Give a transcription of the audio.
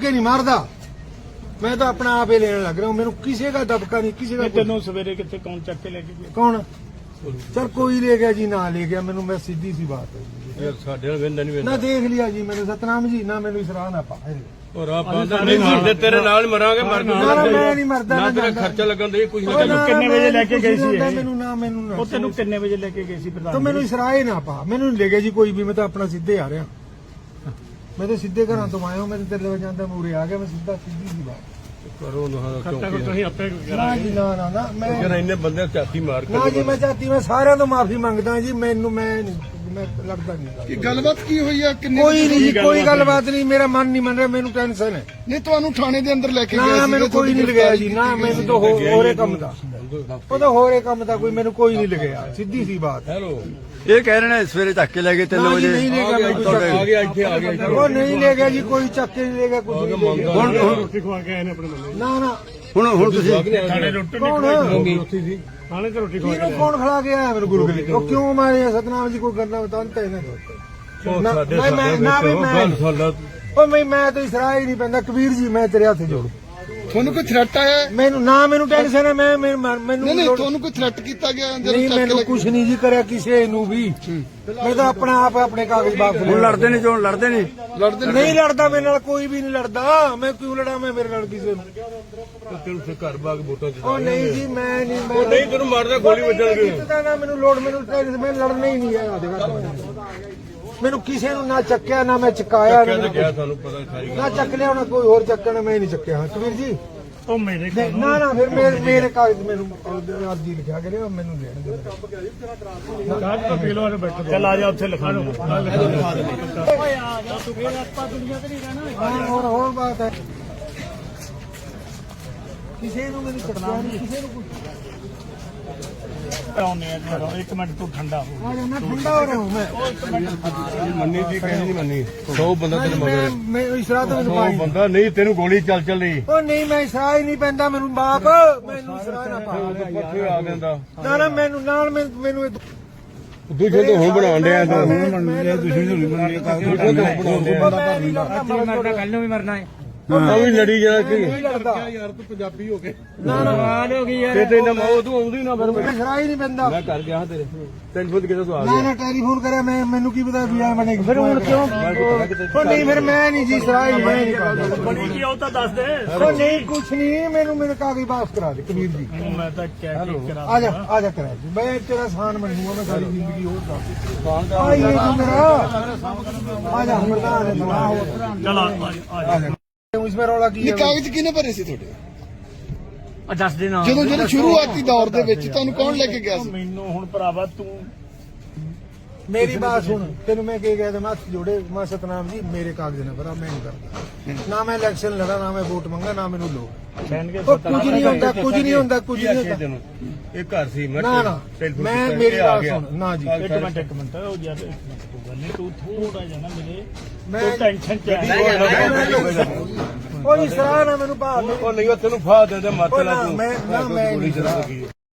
ਦਬਕੇ ਨਹੀਂ ਮਾਰਦਾ। ਮੈਂ ਤਾਂ ਆਪਣਾ ਆਪ ਹੀ ਲੈਣ ਲੱਗ ਰਿਹਾ। ਮੈਨੂੰ ਕਿਸੇ ਦਾ ਦਬਕਾ ਨਹੀਂ ਕਿਸੇ ਦਾ ਕੁਛ। ਤੈਨੂੰ ਸਵੇਰੇ ਕਿੱਥੇ ਕੌਣ ਚੱਕ ਕੇ ਲੈ ਕੇ ਗਿਆ? ਕੌਣ? ਚਲ ਕੋਈ ਲੈ ਗਿਆ ਜੀ ਨਾ ਲੈ ਗਿਆ। ਮੈਨੂੰ ਮੈਂ ਸਿੱਧੀ ਸੀ ਬਾਤ ਹੈ ਜੀ। ਯਾਰ ਸਾਡੇ ਨਾਲ ਵੇਂਦਾ ਨਹੀਂ ਨਾ ਦੇਖ ਲਿਆ ਜੀ ਮੈਨੂੰ ਸਤਨਾਮ ਜੀ ਨਾ ਮੈਨੂੰ ਇਸਰਾਹ ਨਾ ਪਾ। ਔਰ ਆਪਾਂ ਤਾਂ ਨਹੀਂ ਮਰਦੇ ਤੇਰੇ ਨਾਲ ਮਰਾਂਗੇ ਮਰ ਨਾ ਨਾ ਮੈਂ ਨਹੀਂ ਮਰਦਾ ਨਾ ਨਾ ਤੇਰਾ ਜਾਂਦਾ। ਖਰਚਾ ਲੱਗਣ ਦੇ ਕੁਝ ਉਹ ਨਹੀਂ ਨਾ, ਕਿੰਨੇ ਵਜੇ ਲੈ ਕੇ ਗਈ ਸੀ ਇਹ? ਮੈਨੂੰ ਨਾ ਮੈਨੂੰ ਨਾ ਉਹ ਤੈਨੂੰ ਕਿੰਨੇ ਵਜੇ ਲੈ ਕੇ ਗਏ ਸੀ ਪ੍ਰਧਾਨ ਤਾਂ ਮੈਨੂੰ ਇਸਰਾਹ ਹੀ ਨਾ ਪਾ। ਮੈਨੂੰ ਨਹੀਂ ਲੈ ਗਿਆ ਜੀ ਕੋਈ ਵੀ ਮੈਂ ਤਾਂ ਆਪਣਾ ਸਿੱਧੇ ਆ ਰਿਹਾ। ਮੈਂ ਤਾਂ ਸਿੱਧੇ ਘਰਾਂ ਤੋਂ ਆਇਆ ਮੈਂ ਤਾਂ ਤੇਰੇ ਲਈ ਜਾਂਦਾ ਮੂਰੇ ਆ ਗਿਆ ਮੈਂ ਸਿੱਧਾ ਸਿੱਧੀ ਸੀ ਬਾਤ ਕਰੋ ਨਾ ਖਰਚਾ ਚੌਕੀ ਤੁਸੀਂ ਆਪੇ ਨਾ ਜੀ ਨਾ ਨਾ ਨਾ ਮੈਂ ਯਾਰ ਇੰਨੇ ਬੰਦੇ ਝਾਤੀ ਮਾਰ ਕੇ ਨਾ ਜੀ ਮੈਂ ਚਾਹਤੀ ਮੈਂ ਸਾਰਿਆਂ ਤੋਂ ਮਾਫੀ ਮੰਗਦਾ ਜੀ ਮੈਨੂੰ ਮੈਂ ਨਹੀਂ ਮੈਂ ਲੜਦਾ ਨਹੀਂ। ਕਿ ਗੱਲਬਾਤ ਕੀ ਹੋਈ ਆ? ਕਿੰਨੇ ਕੋਈ ਨਹੀਂ ਜੀ ਕੋਈ ਗੱਲਬਾਤ ਨਹੀਂ ਮੇਰਾ ਮਨ ਨਹੀਂ ਮੰਨ ਰਿਹਾ ਮੈਨੂੰ ਟੈਨਸ਼ਨ ਹੈ। ਨਹੀਂ ਤੁਹਾਨੂੰ ਥਾਣੇ ਦੇ ਅੰਦਰ ਲੈ ਕੇ ਗਏ ਨਾ ਮੈਨੂੰ ਕੋਈ ਨਹੀਂ ਲਗਾਇਆ ਜੀ ਨਾ ਮੈਨੂੰ ਤਾਂ ਹੋ- ਹੋਰੇ ਕੰਮ ਦਾ। ਉਹ ਤਾਂ ਹੋਰੇ ਕੰਮ ਦਾ ਕੋਈ ਮੈਨੂੰ ਕੋਈ ਨਹੀਂ ਲਗਾਇਆ ਸਿੱਧੀ ਸੀ ਬਾਤ ਹੈਲੋ। ਇਹ ਕਹਿ ਰਹੇ ਨੇ ਸਵੇਰੇ ਚੱਕ ਕੇ ਲੈ ਗਏ 3 ਨਾ ਜੀ ਵਜੇ। ਨਹੀਂ ਲੈ ਗਿਆ ਮੈਂ ਕੋਈ ਚੱਕ ਆ ਗਿਆ ਇੱਥੇ ਆ ਗਿਆ ਇੱਥੇ। ਉਹ ਨਹੀਂ ਲੈ ਗਿਆ ਜੀ ਕੋਈ ਚੱਕ ਕੇ ਨਹੀਂ ਲੈ ਗਿਆ ਕੁਝ ਨਹੀਂ ਗਿਆ। ਹੁਣ ਹੁਣ ਰੋਟੀ ਖਵਾ ਕੇ ਆਏ ਨੇ ਆਪਣੇ ਬੰਦੇ। ਨਾ ਨਾ। ਹੁਣ ਹੁਣ ਤੁਸੀਂ ਥਾਣੇ ਰੋਟੀ ਨਹੀਂ ਕੌਣ ਖਵਾਈ ਥਾਣੇ ਤੇ ਰੋਟੀ ਖਵਾ ਕੇ ਕੌਣ ਖੜਾ ਕੇ ਆਇਆ ਮੇਰੇ ਗੁਰੂ ਗਲੀ ਉਹ ਕਿਉਂ ਮਾਰੇ ਸਤਨਾਮ ਜੀ ਕੋਈ ਗੱਲਾਂ ਬਤਾਉਂਦੇ ਤਾਂ ਨਾ- ਸਾਡੇ ਮੈਂ- ਮੈਂ- ਨਾ ਉਹ ਮੈਂ- ਗੱਲ ਸਾਡਾ ਉਹ ਮੈਂ ਮੈਂ ਤਾਂ ਇਸਰਾਹ ਹੀ ਨਹੀਂ ਪੈਂਦਾ। ਕਬੀਰ ਜੀ ਮੈਂ ਤੇਰੇ ਹੱਥ ਜੋੜ। ਤੁਹਾਨੂੰ ਕੋਈ ਥ੍ਰੈਟ ਆਇਆ ਹੈ? ਮੈਨੂੰ ਨਾ ਮੈਨੂੰ ਟੈਨਸ਼ਨ ਹੈ ਮੈਂ ਮੈਨੂੰ ਮੈਨੂੰ ਨਹੀਂ ਨਹੀਂ ਲੋੜ- ਤੁਹਾਨੂੰ ਕੋਈ ਥ੍ਰੈਟ ਕੀਤਾ ਗਿਆ ਜਦੋਂ ਨਹੀਂ ਚੱਕ ਕੇ ਮੈਨੂੰ ਲੈ ਕੁਝ ਨਹੀਂ ਜੀ ਕਰਿਆ ਕਿਸੇ ਨੂੰ ਵੀ। ਮੈਂ ਤਾਂ ਆਪਣਾ ਆਪ ਆਪਣੇ ਕਾਗਜ਼ ਬਾਪ ਹੁਣ ਲੜਦੇ ਨਹੀਂ ਜੋ ਲੜਦੇ ਨਹੀਂ। ਲੜਦੇ ਨੇ ਨਹੀਂ ਲੜਦਾ ਮੇਰੇ ਨਾਲ ਕੋਈ ਵੀ ਨਹੀਂ ਲੜਦਾ। ਮੈਂ ਕਿਉਂ ਲੜਾਂ ਮੈਂ ਮੇਰੇ ਨਾਲ ਕਿਸੇ ਨੂੰ? ਤੈਨੂੰ ਫਿਰ ਘਰ ਬਾਗ ਵੋਟਾਂ ਚ ਉਹ ਨਹੀਂ ਜੀ ਮੈਂ ਨਹੀਂ ਮੈਂ ਉਹ ਨਹੀਂ ਤੈਨੂੰ ਮਾਰਦਾ ਗੋਲੀ ਵੱਜਣਗੇ ਕਿਤੇ ਨਾ ਮੈਨੂੰ ਲੋੜ ਮੈਨੂੰ ਟੈਨਸ਼ਨ ਮੈਂ ਲੜਨਾ ਹੀ ਨਹੀਂ ਹੈ। ਉਹਦੇ ਘਰ ਮੈਨੂੰ ਕਿਸੇ ਨੂੰ ਨਾ ਚੱਕਿਆ ਨਾ ਮੈਂ ਚਕਾਇਆ ਕਹਿੰਦੇ ਨਾ ਗਿਆ ਤੁਹਾਨੂੰ ਪਤਾ ਸਾਰੀ ਨਾ ਚੱਕ ਲਿਆ ਉਹਨਾਂ ਕੋਈ ਹੋਰ ਚੱਕਣ ਮੈਂ ਨਹੀਂ ਚੱਕਿਆ। ਹਾਂ ਕਬੀਰ ਜੀ। ਉਹ ਮੇਰੇ ਨਹੀਂ, ਨਾ ਨਾ ਫਿਰ ਮੇਰੇ ਮੇਰੇ ਕਾਗਜ਼ ਮੈਨੂੰ ਅਰਜੀ ਲਿਖਿਆ ਕਰਿਓ ਮੈਨੂੰ ਲੈਣ ਦਿਓ ਕਾਜ ਤੋਂ ਪੀ ਲੋ ਅਰੇ ਬੈਠੋ। ਚੱਲ ਆ ਜਾ ਉੱਥੇ ਲਿਖਾ ਹਾਂ ਹੋਰ ਹੋਰ ਬਾਤ ਹੈ। ਕਿਸੇ ਨੂੰ ਮੈਨੂੰ ਚੱਕਿਆ ਨਹੀਂ ਕਿਸੇ ਨੂੰ ਕੁਛ ਆਉਨੇ ਆ ਇੱਕ ਮਿੰਟ ਤੂੰ ਠੰਡਾ ਹੋ ਆ ਜਾ ਮੈਂ ਠੰਡਾ ਹੋ ਰਿਹਾ ਮੈਂ ਮੰਨੀ ਦੀ ਕਹਿੰਦੀ ਨਹੀਂ ਮੰਨੀ 100 ਬੰਦਾ ਤੈਨੂੰ ਮਗਰ ਮੈਂ ਇਸਰਾ ਤਾਂ ਮੈਨੂੰ 100 ਪਾਈ ਬੰਦਾ ਨਹੀਂ ਤੈਨੂੰ ਗੋਲੀ ਚੱਲ ਚੱਲ ਰਹੀ ਉਹ ਨਹੀਂ ਮੈਂ ਇਸਰਾ ਹੀ ਨਹੀਂ ਪੈਂਦਾ ਮੈਨੂੰ ਬਾਪ ਮੈਨੂੰ ਇਸਰਾ ਨਾ ਪਾ ਪੱਥੇ ਆ ਜਾਂਦਾ ਨਾ ਨਾ ਮੈਨੂੰ ਨਾਲ ਮੈਨੂੰ ਇਹ ਦੂਜੇ ਤੋਂ ਹੁਣ ਬਣਾਉਣ ਡਿਆ ਤੂੰ ਮੰਨਿਆ ਦੂਜੇ ਤੋਂ ਹੁਣ ਬਣਾਉਣ ਡਿਆ ਮੈਂ ਨਹੀਂ ਲੜਦਾ ਮਰਦਾ ਕੱਲ ਨੂੰ ਵੀ ਮਰਨਾ ਹੈ ਆ ਵੀ ਲੜੀ ਜਾ ਕੇ ਯਾਰ ਤੂੰ ਪੰਜਾਬੀ ਹੋ ਕੇ। ਨਾ ਨਾ ਹੋ ਗਈ ਤੇ ਤੇ ਨਾ ਉਹ ਤੂੰ ਆਉਂਦੀ ਨਾ ਫਿਰ ਮੈਂ ਇਸਰਾ ਹੀ ਨਹੀਂ ਪੈਂਦਾ। ਮੈਂ ਕਰ ਗਿਆ ਤੇਰੇ। ਟੈਲੀਫੋਨ ਕਿਤੇ ਤੂੰ ਆ ਨਾ ਨਾ ਟੈਲੀਫੋਨ ਕਰਿਆ ਮੈਂ ਮੈਨੂੰ ਕੀ ਪਤਾ ਵੀ ਆ ਬਣੇ ਫਿਰ ਹੁਣ ਕਿਉਂ? ਉਹ ਨਹੀਂ ਫਿਰ ਮੈਂ ਨਹੀਂ ਜੀ ਇਸਰਾ ਹੀ ਮੈਂ ਨਹੀਂ ਕਰਦਾ। ਬਣੀ ਕੀ ਉਹ ਤਾਂ ਦੱਸ ਦੇ। ਉਹ ਨਹੀਂ ਕੁਛ ਨਹੀਂ ਮੈਨੂੰ ਮੇਰੇ ਕਾਗਜ਼ ਵਾਪਸ ਕਰਾ ਦੇ ਕਬੀਰ ਜੀ। ਮੈਂ ਤਾਂ ਕਹਿ ਕੇ ਕਰਾ ਆ ਜਾ ਆ ਜਾ ਕਰਾ ਜੀ ਮੈਂ ਤੇਰਾ ਸਾਨ ਮੰਨੂਗਾ ਮੈਂ ਸਾਰੀ ਜ਼ਿੰਦਗੀ ਹੋਰ ਕਰ ਆਈ ਮੇਰਾ। ਆ ਜਾ ਮਰਦਾਨ ਹੈ ਚੱਲ ਆ ਜਾ। ਰੌਲਾ ਕੀ ਇਹ ਕਾਗਜ਼ ਕਿਹਨੇ ਭਰੇ ਸੀ ਤੁਹਾਡੇ? ਆ ਦੱਸ ਦੇ ਨਾ। ਜਦੋਂ ਜਦੋਂ ਸ਼ੁਰੂਆਤੀ ਦੌਰ ਦੇ ਵਿੱਚ ਤੁਹਾਨੂੰ ਕੌਣ ਲੈ ਕੇ ਗਿਆ ਸੀ? ਮੈਨੂੰ ਹੁਣ ਭਰਾਵਾ ਤੂੰ ਮੇਰੀ ਬਾਤ ਸੁਣ ਤੈਨੂੰ ਮੈਂ ਕੀ ਕਹਿ ਮੈਂ ਹੱਥ ਜੋੜੇ ਮੈਂ ਸਤਨਾਮ ਜੀ ਮੇਰੇ ਕਾਗਜ਼ ਨਾ ਭਰਾ ਮੈਂ ਨਹੀਂ ਕਰਦਾ। ਨਾ ਮੈਂ ਇਲੈਕਸ਼ਨ ਲੜਾ ਨਾ ਮੈਂ ਵੋਟ ਮੰਗਾ ਨਾ ਮੈਨੂੰ ਲੋ ਕੁਝ ਨਹੀਂ ਹੁੰਦਾ ਕੁਝ ਨਹੀਂ ਹੁੰਦਾ ਕੁਝ ਨਹੀਂ ਹੁੰਦਾ। ਇਹ ਘਰ ਸੀ ਮੈਂ ਨਾ ਨਾ ਮੈਂ ਮੇਰੀ ਬਾਤ। ਸੁਣ ਨਾ ਜੀ। ਇੱਕ ਮਿੰਟ ਇੱਕ ਮਿੰਟ ਉਹ ਯਾਰ ਇੱਕ ਮਿੰਟ ਕੋਈ ਗੱਲ ਨਹੀਂ ਤੂੰ ਥੋੜਾ ਜਿਹਾ ਨਾ ਮੇਰੇ ਮੈਂ ਟੈਨਸ਼ਨ ਚ ਆ ਉਹ ਇਸ ਤਰ੍ਹਾਂ ਨਾ ਮੈਨੂੰ ਬਾਹਰ ਉਹ ਨਹੀਂ ਉਹ ਤੈਨੂੰ ਫਾਹ ਦੇ ਦੇ ਮਤ ਲਾ ਤੂੰ। ਮੈਂ ਨਾ ਮੈਂ ਨਹੀਂ।